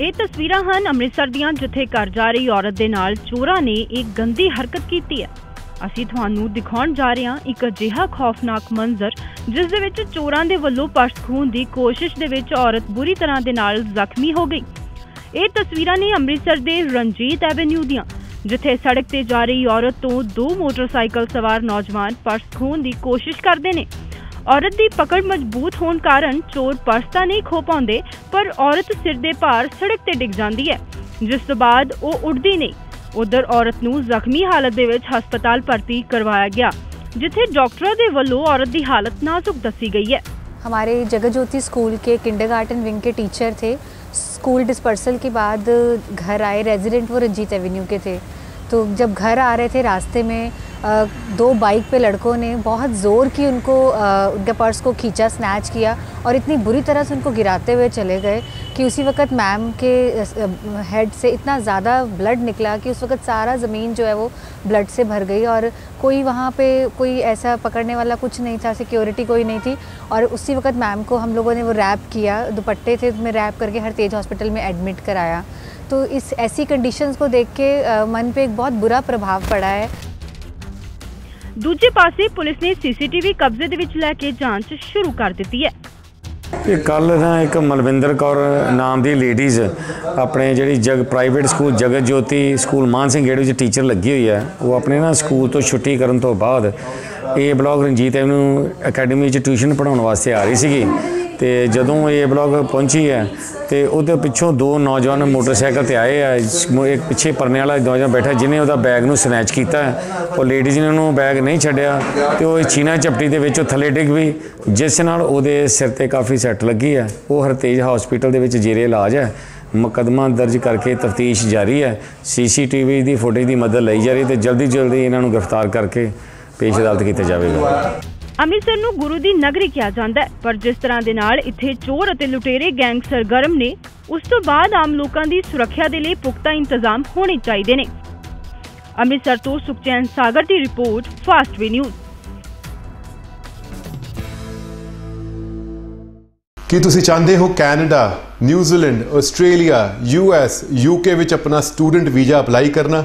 ਇਹ ਤਸਵੀਰਾਂ ਹਨ ਅੰਮ੍ਰਿਤਸਰ ਦੀਆਂ, ਜਿੱਥੇ ਘਰ ਜਾ ਰਹੀ ਔਰਤ ਦੇ ਨਾਲ ਚੋਰਾਂ ਨੇ ਇੱਕ ਗੰਦੀ ਹਰਕਤ ਕੀਤੀ ਹੈ। ਅਸੀਂ ਤੁਹਾਨੂੰ ਦਿਖਾਉਣ ਜਾ ਰਹੇ ਹਾਂ ਇੱਕ ਅਜਿਹਾ ਖੌਫਨਾਕ ਮੰਜ਼ਰ, ਜਿਸ ਦੇ ਵਿੱਚ ਚੋਰਾਂ ਦੇ ਵੱਲੋਂ ਪਰਸ ਖੋਹਣ ਦੀ ਕੋਸ਼ਿਸ਼ ਦੇ ਵਿੱਚ ਔਰਤ ਬੁਰੀ ਤਰ੍ਹਾਂ ਦੇ ਨਾਲ ਜ਼ਖਮੀ ਹੋ ਗਈ। ਇਹ ਤਸਵੀਰਾਂ ਨੇ ਅੰਮ੍ਰਿਤਸਰ ਦੇ ਰਣਜੀਤ ਐਵੇਨਿਊ ਦੀਆਂ, ਜਿੱਥੇ ਸੜਕ ਤੇ ਜਾ ਰਹੀ ਔਰਤ ਤੋਂ ਦੋ ਮੋਟਰਸਾਈਕਲ ਸਵਾਰ ਨੌਜਵਾਨ ਪਰਸ ਖੋਹਣ ਦੀ ਕੋਸ਼ਿਸ਼ ਕਰਦੇ ਨੇ। ਔਰਤ ਦੀ ਪਕੜ ਮਜ਼ਬੂਤ ਹੋਣ ਕਾਰਨ ਚੋਰ ਪਰਸ ਤਾਂ ਨਹੀਂ ਖੋ ਪਾਉਂਦੇ ਪਰ ਔਰਤ ਸਿਰ ਦੇ ਭਾਰ ਸੜਕ ਤੇ ਡਿੱਗ ਜਾਂਦੀ ਹੈ ਜਿਸ ਤੋਂ ਬਾਅਦ ਉਹ ਉੱਠਦੀ ਨਹੀਂ ਉਧਰ ਔਰਤ ਨੂੰ ਜ਼ਖਮੀ ਹਾਲਤ ਦੇ ਵਿੱਚ ਹਸਪਤਾਲ ਭਰਤੀ ਕਰਵਾਇਆ ਗਿਆ ਜਿੱਥੇ ਡਾਕਟਰਾਂ ਦੇ ਵੱਲੋਂ ਔਰਤ ਦੀ ਹਾਲਤ ਨਾਜ਼ੁਕ ਦੱਸੀ ਗਈ ਹੈ हमारे जगत ज्योति स्कूल के किंडरगार्टन विंग के टीचर थे स्कूल डिस्पर्सल के बाद घर आए रेजिडेंट वो रंजीत एवेन्यू के थे तो जब घर आ रहे थे रास्ते में अ, दो बाइक पे लड़कों ने बहुत ज़ोर की उनको उनके पर्स को खींचा स्नैच किया और इतनी बुरी तरह से उनको गिराते हुए चले गए कि उसी वक्त मैम के हेड से इतना ज़्यादा ब्लड निकला कि उस वक्त सारा ज़मीन जो है वो ब्लड से भर गई और कोई वहाँ पे कोई ऐसा पकड़ने वाला कुछ नहीं था सिक्योरिटी कोई नहीं थी और उसी वक्त मैम को हम लोगों ने वो रैप किया, दुपट्टे थे में रैप करके हर तेज हॉस्पिटल में एडमिट कराया। तो इस ऐसी कंडीशंस को देख के मन पे एक बहुत बुरा प्रभाव पड़ा है ਦੂਜੇ ਪਾਸੇ ਪੁਲਿਸ ਨੇ ਸੀਸੀਟੀਵੀ ਕਬਜ਼ੇ ਦੇ ਵਿੱਚ ਲੈ ਕੇ ਜਾਂਚ ਸ਼ੁਰੂ ਕਰ ਦਿੱਤੀ ਹੈ। ਇਹ ਕੱਲ ਨਾ ਇੱਕ ਮਲਵਿੰਦਰ ਕੌਰ ਨਾਮ ਦੀ ਲੇਡੀਜ਼ ਆਪਣੇ ਜਿਹੜੀ ਜਗ ਪ੍ਰਾਈਵੇਟ ਸਕੂਲ ਜਗਤ ਜੋਤੀ ਸਕੂਲ ਮਾਨ ਸਿੰਘ ਗੇੜ ਵਿੱਚ ਟੀਚਰ ਲੱਗੀ ਹੋਈ ਹੈ। ਉਹ ਆਪਣੇ ਨਾ ਸਕੂਲ ਤੋਂ ਛੁੱਟੀ ਕਰਨ ਤੋਂ ਬਾਅਦ ਇਹ ਬਲਾਕ ਰਣਜੀਤ ਐਵਨਿਊ ਅਕੈਡਮੀ 'ਚ ਟਿਊਸ਼ਨ ਪੜਾਉਣ ਵਾਸਤੇ ਆ ਰਹੀ ਸੀਗੀ ਤੇ ਜਦੋਂ ਇਹ ਬਲਾਕ ਪਹੁੰਚੀ ਹੈ ਤੇ ਉਹਦੇ ਪਿੱਛੋਂ ਦੋ ਨੌਜਵਾਨ ਮੋਟਰਸਾਈਕਲ ਤੇ ਆਏ ਆ ਇੱਕ ਪਿੱਛੇ ਪਰਨੇ ਵਾਲਾ ਨੌਜਵਾਨ ਬੈਠਾ ਜਿਹਨੇ ਉਹਦਾ ਬੈਗ ਨੂੰ ਸਨੈਚ ਕੀਤਾ। ਉਹ ਲੇਡੀਜ਼ ਨੇ ਉਹਨੂੰ ਬੈਗ ਨਹੀਂ ਛੱਡਿਆ ਤੇ ਉਹ ਚੀਨਾ ਚਪਟੀ ਦੇ ਵਿੱਚੋਂ ਥੱਲੇ ਡਿੱਗ ਪਈ ਜਿਸ ਨਾਲ ਉਹਦੇ ਸਿਰ ਤੇ ਕਾਫੀ ਸੱਟ ਲੱਗੀ ਹੈ। ਉਹ ਹਰਤੇਜ ਹਸਪੀਟਲ ਦੇ ਵਿੱਚ ਜੇਰੇ ਇਲਾਜ ਹੈ। ਮੁਕੱਦਮਾ ਦਰਜ ਕਰਕੇ ਤਫਤੀਸ਼ ਜਾਰੀ ਹੈ। ਸੀਸੀਟੀਵੀ ਦੀ ਫੁਟੇਜ ਦੀ ਮਦਦ ਲਈ ਜਾ ਰਹੀ ਤੇ ਜਲਦੀ ਜਲਦੀ ਇਹਨਾਂ ਨੂੰ ਗ੍ਰਿਫਤਾਰ ਕਰਕੇ ਪੇਸ਼ ਅਦਾਲਤ ਕੀਤਾ ਜਾਵੇਗਾ। ਅੰਮ੍ਰਿਤਸਰ ਨੂੰ ਗੁਰੂ ਦੀ ਨਗਰੀ ਕਿਹਾ ਜਾਂਦਾ ਹੈ ਪਰ ਜਿਸ ਤਰ੍ਹਾਂ ਦੇ ਨਾਲ ਇੱਥੇ ਚੋਰ ਅਤੇ ਲੁਟੇਰੇ ਗੈਂਗ ਸਰਗਰਮ ਨੇ ਉਸ ਤੋਂ ਬਾਅਦ ਆਮ ਲੋਕਾਂ ਦੀ ਸੁਰੱਖਿਆ ਦੇ ਲਈ ਪੁਖਤਾ ਇੰਤਜ਼ਾਮ ਹੋਣੇ ਚਾਹੀਦੇ ਨੇ। ਅੰਮ੍ਰਿਤਸਰ ਤੋਂ ਸੁਖਚੈਨ ਸਾਗਰ ਦੀ ਰਿਪੋਰਟ ਫਾਸਟ ਵੀ ਨਿਊਜ਼। ਕੀ ਤੁਸੀਂ ਚਾਹੁੰਦੇ ਹੋ Canada New Zealand Australia US UK ਵਿੱਚ ਆਪਣਾ ਸਟੂਡੈਂਟ ਵੀਜ਼ਾ ਅਪਲਾਈ ਕਰਨਾ?